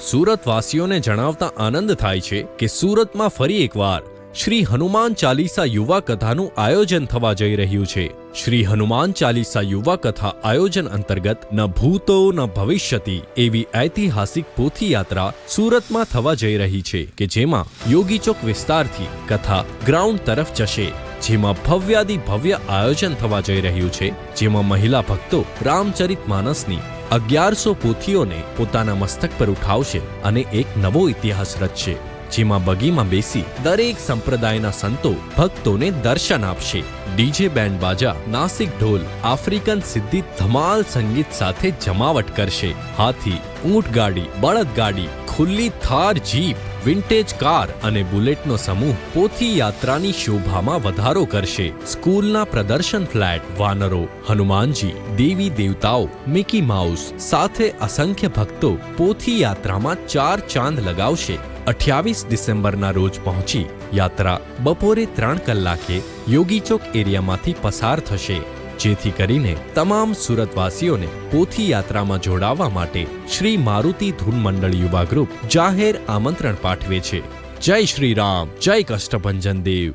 સુરતવાસીઓને જણાવતા આનંદ થાય છે કે સુરતમાં ફરી એકવાર શ્રી હનુમાન ચાલીસા યુવા કથાનું આયોજન થવા જઈ રહ્યું છે. શ્રી હનુમાન ચાલીસા યુવા કથા આયોજન અંતર્ગત ન ભૂતો, ન ભવિષ્યતિ એવી ઐતિહાસિક પોથી યાત્રા સુરતમાં થવા જઈ રહી છે કે જેમાં યોગીચોક વિસ્તારથી કથા ગ્રાઉન્ડ તરફ જશે. જેમાં ભવ્યાદિ ભવ્ય આયોજન થવા જઈ રહ્યું છે, જેમાં મહિલા ભક્તો રામચરિત માનસની અગિયારસો પોથીઓને પોતાના મસ્તક પર ઉઠાવશે અને એક નવો ઇતિહાસ રચશે, જેમાં બગીમાં બેસી દરેક સંપ્રદાયના સંતો ભક્તોને દર્શન આપશે. ડીજે બેન્ડ બાજા, નાસિક ઢોલ, આફ્રિકન સિદ્ધિ ધમાલ સંગીત સાથે જમાવટ કરશે. હાથી, ઊંટ ગાડી, બળદ ગાડી, ખુલ્લી થાર જીપ વિન્ટેજ કાર અને બુલેટનો સમૂહ પોથી યાત્રાની શોભામાં વધારો કરશે. સ્કૂલના પ્રદર્શન ફ્લેટ, વાનરો, હનુમાનજી, દેવી દેવતાઓ, મિકી માઉસ સાથે અસંખ્ય ભક્તો પોથી યાત્રામાં ચાર ચાંદ લગાવશે. અઠ્યાવીસ ડિસેમ્બરના રોજ પહોંચી યાત્રા બપોરે ત્રણ કલાકે યોગીચોક એરિયામાંથી પસાર થશે. જેથી કરીને તમામ સુરતવાસીઓને પોથી યાત્રામાં જોડાવા માટે શ્રી મારુતિ ધૂન મંડળ યુવા ગ્રુપ જાહેર આમંત્રણ પાઠવે છે. જય શ્રી રામ, જય કષ્ટભંજન દેવ.